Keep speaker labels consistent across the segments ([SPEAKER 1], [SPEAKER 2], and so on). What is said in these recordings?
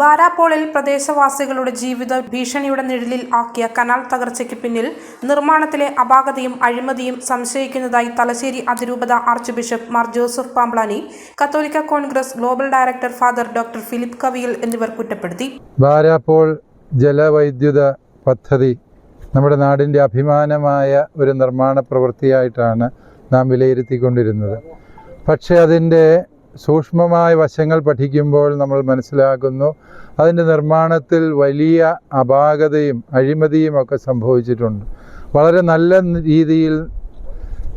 [SPEAKER 1] ബാരാപ്പോളിൽ പ്രദേശവാസികളുടെ ജീവിത ഭീഷണിയുടെ നിഴലിൽ ആക്കിയ കനാൽ തകർച്ചയ്ക്ക് പിന്നിൽ നിർമ്മാണത്തിലെ അപാകതയും അഴിമതിയും സംശയിക്കുന്നതായി തലശ്ശേരി അതിരൂപത archbishop Mar Joseph Pamplany കത്തോലിക്ക Congress global director father doctor Philip കവിയിൽ എന്നിവർ കുറ്റപ്പെടുത്തി.
[SPEAKER 2] ബാരാപോൾ ജലവൈദ്യുത പദ്ധതി നമ്മുടെ നാടിന്റെ അഭിമാനമായ ഒരു നിർമ്മാണ പ്രവൃത്തിയായിട്ടാണ് നാം വിലയിരുത്തിക്കൊണ്ടിരുന്നത്. പക്ഷേ അതിന്റെ സൂക്ഷ്മമായ വശങ്ങൾ പഠിക്കുമ്പോൾ നമ്മൾ മനസ്സിലാക്കുന്നു അതിന്റെ നിർമ്മാണത്തിൽ വലിയ അപാകതയും അഴിമതിയും ഒക്കെ സംഭവിച്ചിട്ടുണ്ട്. വളരെ നല്ല രീതിയിൽ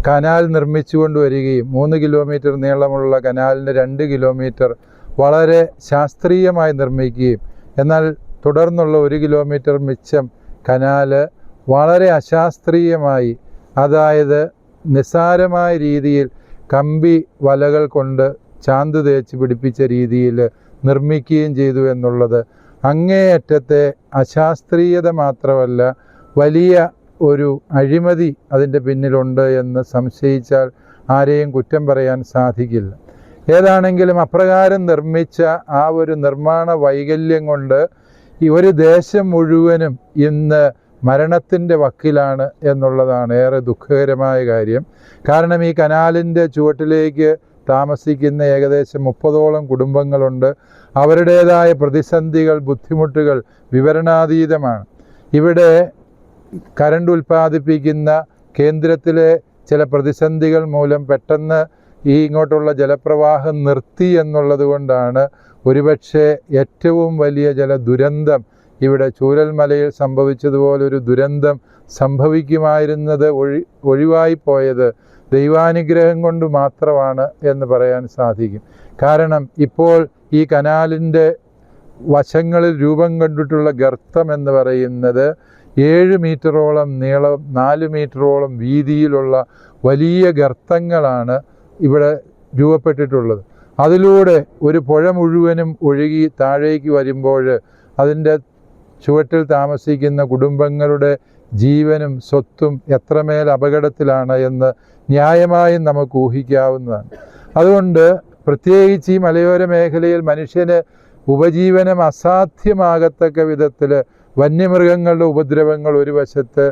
[SPEAKER 2] കനാൽ നിർമ്മിച്ചു കൊണ്ടുവരികയും മൂന്ന് കിലോമീറ്റർ നീളമുള്ള കനാലിന്റെ രണ്ട് കിലോമീറ്റർ വളരെ ശാസ്ത്രീയമായി നിർമ്മിക്കുകയും എന്നാൽ തുടർന്നുള്ള ഒരു കിലോമീറ്റർ മിച്ചം കനാല് വളരെ അശാസ്ത്രീയമായി അതായത് നിസ്സാരമായ രീതിയിൽ കമ്പി വലകൾ കൊണ്ട് ചാന്ത് തേച്ച് പിടിപ്പിച്ച രീതിയിൽ നിർമ്മിക്കുകയും ചെയ്തു എന്നുള്ളത് അങ്ങേയറ്റത്തെ അശാസ്ത്രീയത മാത്രമല്ല വലിയ ഒരു അഴിമതി അതിന്റെ പിന്നിലുണ്ട് എന്ന് സംശയിച്ചാൽ ആരെയും കുറ്റം പറയാൻ സാധിക്കില്ല. ഏതാണെങ്കിലും അപ്രകാരം നിർമ്മിച്ച ആ ഒരു നിർമ്മാണ വൈകല്യം കൊണ്ട് ഈ ഒരു ദേശം മുഴുവനും ഇന്ന് മരണത്തിന്റെ വക്കിലാണ് എന്നുള്ളതാണ് ഏറെ ദുഃഖകരമായ കാര്യം. കാരണം ഈ കനാലിന്റെ ചുവട്ടിലേക്ക് താമസിക്കുന്ന ഏകദേശം മുപ്പതോളം കുടുംബങ്ങളുണ്ട്. അവരുടേതായ പ്രതിസന്ധികൾ ബുദ്ധിമുട്ടുകൾ വിവരണാതീതമാണ്. ഇവിടെ കരണ്ട് ഉൽപ്പാദിപ്പിക്കുന്ന കേന്ദ്രത്തിലെ ചില പ്രതിസന്ധികൾ മൂലം പെട്ടെന്ന് ഈ ഇങ്ങോട്ടുള്ള ജലപ്രവാഹം നിർത്തി എന്നുള്ളത് കൊണ്ടാണ് ഒരുപക്ഷെ ഏറ്റവും വലിയ ജല ദുരന്തം ഇവിടെ ചൂരൽമലയിൽ സംഭവിച്ചതുപോലൊരു ദുരന്തം സംഭവിക്കുമായിരുന്നത് ഒഴി ഒഴിവായി പോയത് ദൈവാനുഗ്രഹം കൊണ്ട് മാത്രമാണ് എന്ന് പറയാൻ സാധിക്കും. കാരണം ഇപ്പോൾ ഈ കനാലിന്റെ വശങ്ങളിൽ രൂപം കണ്ടിട്ടുള്ള ഗർത്തം എന്ന് പറയുന്നത് ഏഴ് മീറ്ററോളം നീളം നാല് മീറ്ററോളം വീതിയിലുള്ള വലിയ ഗർത്തങ്ങളാണ് ഇവിടെ രൂപപ്പെട്ടിട്ടുള്ളത്. അതിലൂടെ ഒരു പുഴ മുഴുവനും ഒഴുകി താഴേക്ക് വരുമ്പോൾ അതിന്റെ ചുവട്ടിൽ താമസിക്കുന്ന കുടുംബങ്ങളുടെ ജീവനും സ്വത്തും എത്രമേൽ അപകടത്തിലാണ് എന്ന് ന്യായമായും നമുക്ക് ഊഹിക്കാവുന്നതാണ്. അതുകൊണ്ട് പ്രത്യേകിച്ച് ഈ മലയോര മേഖലയിൽ മനുഷ്യന് ഉപജീവനം അസാധ്യമാകത്തക്ക വിധത്തിൽ വന്യമൃഗങ്ങളുടെ ഉപദ്രവങ്ങൾ ഒരു വശത്ത്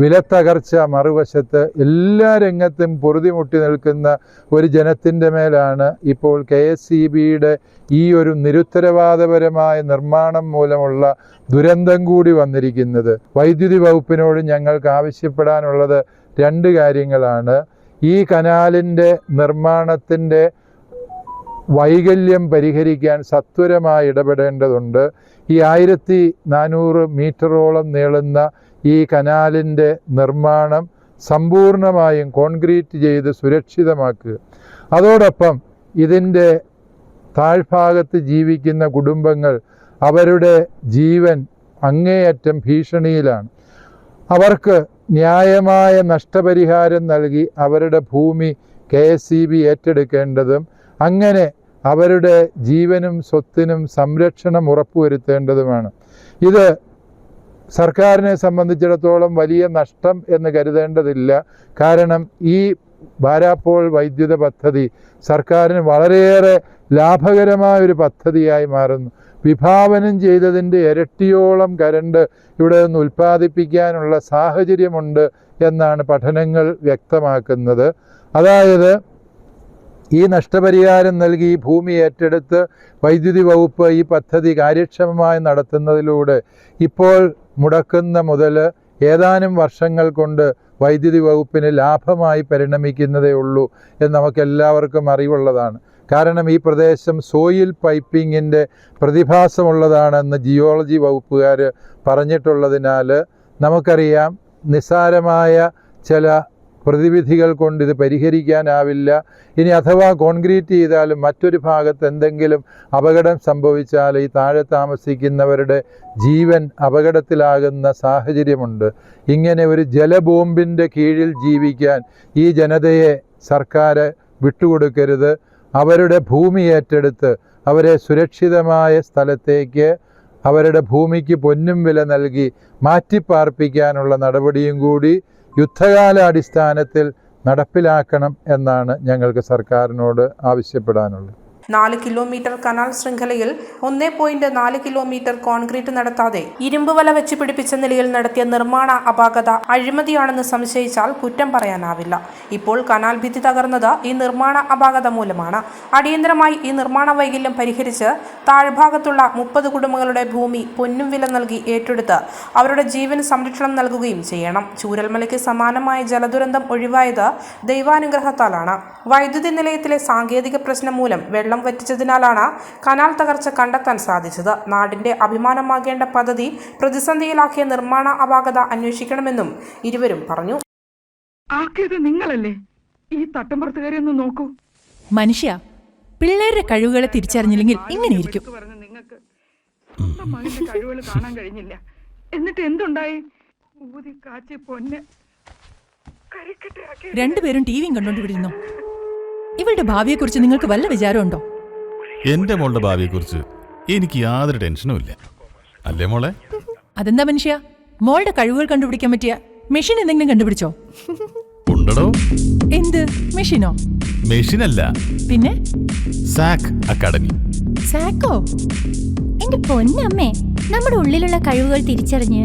[SPEAKER 2] വിലത്തകർച്ച മറുവശത്ത് എല്ലാ രംഗത്തും പൊറുതിമുട്ടി നിൽക്കുന്ന ഒരു ജനത്തിന്റെ മേലാണ് ഇപ്പോൾ കെ എസ് സി ബിയുടെ ഈ ഒരു നിരുത്തരവാദപരമായ നിർമ്മാണം മൂലമുള്ള ദുരന്തം കൂടി വന്നിരിക്കുന്നത്. വൈദ്യുതി വകുപ്പിനോട് ഞങ്ങൾക്ക് ആവശ്യപ്പെടാനുള്ളത് രണ്ട് കാര്യങ്ങളാണ്. ഈ കനാലിന്റെ നിർമ്മാണത്തിന്റെ വൈകല്യം പരിഹരിക്കാൻ സത്വരമായി ഇടപെടേണ്ടതുണ്ട്. ഈ ആയിരത്തി നാനൂറ് മീറ്ററോളം നീളുന്ന ഈ കനാലിന്റെ നിർമ്മാണം സമ്പൂർണമായും കോൺക്രീറ്റ് ചെയ്ത് സുരക്ഷിതമാക്കുക. അതോടൊപ്പം ഇതിന്റെ താഴ്ഭാഗത്ത് ജീവിക്കുന്ന കുടുംബങ്ങൾ അവരുടെ ജീവൻ അങ്ങേയറ്റം ഭീഷണിയിലാണ്. അവർക്ക് ന്യായമായ നഷ്ടപരിഹാരം നൽകി അവരുടെ ഭൂമി കെ എസ് സി ബി ഏറ്റെടുക്കേണ്ടതും അങ്ങനെ അവരുടെ ജീവനും സ്വത്തിനും സംരക്ഷണം ഉറപ്പുവരുത്തേണ്ടതുമാണ്. ഇത് സർക്കാരിനെ സംബന്ധിച്ചിടത്തോളം വലിയ നഷ്ടം എന്ന് കരുതേണ്ടതില്ല. കാരണം ഈ ബാരാപ്പോൾ വൈദ്യുത പദ്ധതി സർക്കാരിന് വളരെയേറെ ലാഭകരമായ ഒരു പദ്ധതിയായി മാറുന്നു. വിഭാവനം ചെയ്തതിന്റെ ഇരട്ടിയോളം കരണ്ട് ഇവിടെ നിന്ന് ഉൽപ്പാദിപ്പിക്കാനുള്ള സാഹചര്യമുണ്ട് എന്നാണ് പഠനങ്ങൾ വ്യക്തമാക്കുന്നത്. അതായത് ഈ നഷ്ടപരിഹാരം നൽകി ഭൂമി ഏറ്റെടുത്ത് വൈദ്യുതി വകുപ്പ് ഈ പദ്ധതി കാര്യക്ഷമമായി നടത്തുന്നതിലൂടെ ഇപ്പോൾ മുടക്കുന്ന മുതൽ ഏതാനും വർഷങ്ങൾ കൊണ്ട് വൈദ്യുതി വകുപ്പിന് ലാഭമായി പരിണമിക്കുന്നതേ ഉള്ളൂ എന്ന് നമുക്കെല്ലാവർക്കും അറിവുള്ളതാണ്. കാരണം ഈ പ്രദേശം സോയിൽ പൈപ്പിങ്ങിന്റെ പ്രതിഭാസമുള്ളതാണെന്ന് ജിയോളജി വകുപ്പുകാർ പറഞ്ഞിട്ടുള്ളതിനാൽ നമുക്കറിയാം നിസ്സാരമായ ചില പ്രതിവിധികൾ കൊണ്ട് ഇത് പരിഹരിക്കാനാവില്ല. ഇനി അഥവാ കോൺക്രീറ്റ് ചെയ്താലും മറ്റൊരു ഭാഗത്ത് എന്തെങ്കിലും അപകടം സംഭവിച്ചാൽ ഈ താഴെ താമസിക്കുന്നവരുടെ ജീവൻ അപകടത്തിലാകുന്ന സാഹചര്യമുണ്ട്. ഇങ്ങനെ ഒരു ജലബോംബിന്റെ കീഴിൽ ജീവിക്കാൻ ഈ ജനതയെ സർക്കാർ വിട്ടുകൊടുക്കരുത്. അവരുടെ ഭൂമി ഏറ്റെടുത്ത് അവരെ സുരക്ഷിതമായ സ്ഥലത്തേക്ക് അവരുടെ ഭൂമിക്ക് പൊന്നും വില നൽകി മാറ്റിപ്പാർപ്പിക്കാനുള്ള നടപടിയും കൂടി യുദ്ധകാലാടിസ്ഥാനത്തിൽ നടപ്പിലാക്കണം എന്നാണ് ഞങ്ങൾക്ക് സർക്കാരിനോട് ആവശ്യപ്പെടാനുള്ളത്.
[SPEAKER 1] നാല് കിലോമീറ്റർ കനാൽ ശൃംഖലയിൽ ഒന്നേ പോയിന്റ് നാല് കിലോമീറ്റർ കോൺക്രീറ്റ് നടത്താതെ ഇരുമ്പ് വല വെച്ച് പിടിപ്പിച്ച നിലയിൽ നടത്തിയ നിർമ്മാണ അപാകത അഴിമതിയാണെന്ന് സംശയിച്ചാൽ കുറ്റം പറയാനാവില്ല. ഇപ്പോൾ കനാൽ ഭിത്തി തകർന്നത് ഈ നിർമ്മാണ അപാകത മൂലമാണ്. അടിയന്തരമായി ഈ നിർമ്മാണ വൈകല്യം പരിഹരിച്ച് താഴ്ഭാഗത്തുള്ള മുപ്പത് കുടുംബങ്ങളുടെ ഭൂമി പൊന്നും വില നൽകി ഏറ്റെടുത്ത് അവരുടെ ജീവൻ സംരക്ഷണം നൽകുകയും ചെയ്യണം. ചൂരൽമലയ്ക്ക് സമാനമായ ജലദുരന്തം ഒഴിവായത് ദൈവാനുഗ്രഹത്താലാണ്. വൈദ്യുതി നിലയത്തിലെ സാങ്കേതിക പ്രശ്നം മൂലം വെള്ളം വറ്റിച്ചതിനാലാണ് കനാൽ തകർച്ച കണ്ടെത്താൻ സാധിച്ചത്. നാടിന്റെ അഭിമാനമാകേണ്ട പദ്ധതി പ്രതിസന്ധിയിലാക്കിയ നിർമ്മാണ അപാകത അന്വേഷിക്കണമെന്നും ഇരുവരും പറഞ്ഞു.
[SPEAKER 3] ആക്കിയത് നിങ്ങളല്ലേ? ഈ തട്ടമ്പുറത്തുകാരി ഒന്ന് നോക്കൂ.
[SPEAKER 4] മനുഷ്യ പിള്ളേരുടെ കഴിവുകളെ തിരിച്ചറിഞ്ഞില്ലെങ്കിൽ ഇങ്ങനെയിരിക്കും.
[SPEAKER 3] മകന്റെ കഴിവുകൾ കാണാൻ കഴിഞ്ഞില്ല. എന്നിട്ട് എന്തുണ്ടായി? ഊതി കാച്ചി പൊന്ന് കരിക്കട്ടയാക്കി
[SPEAKER 4] രണ്ടുപേരും ടി വിയും കണ്ടോണ്ടിരുന്നു ഇവളുടെ ഭാവിയെക്കുറിച്ച് നിങ്ങൾക്ക് വല്ല വിചാരമുണ്ടോ?
[SPEAKER 5] എന്റെ മോളുടെ ഭാവിയെക്കുറിച്ച് എനിക്ക് യാതൊരു ടെൻഷനും ഇല്ല. അല്ലേ മോളെ?
[SPEAKER 4] അതെന്താ മനുഷ്യ? മോളുടെ കഴിവുകൾ കണ്ടുപിടിക്കാൻ പറ്റിയ മെഷീൻ എന്തെങ്കിലും കണ്ടുപിടിച്ചോ?
[SPEAKER 5] ഉണ്ടടോ.
[SPEAKER 4] എന്ത്? മെഷീനോ?
[SPEAKER 5] മെഷീനല്ല.
[SPEAKER 4] പിന്നെ?
[SPEAKER 5] സാക് അക്കാഡമി.
[SPEAKER 4] സാക്കോ?
[SPEAKER 6] എന്റെ പൊന്നമ്മേ നമ്മുടെ ഉള്ളിലുള്ള കഴിവുകൾ തിരിച്ചറിഞ്ഞ്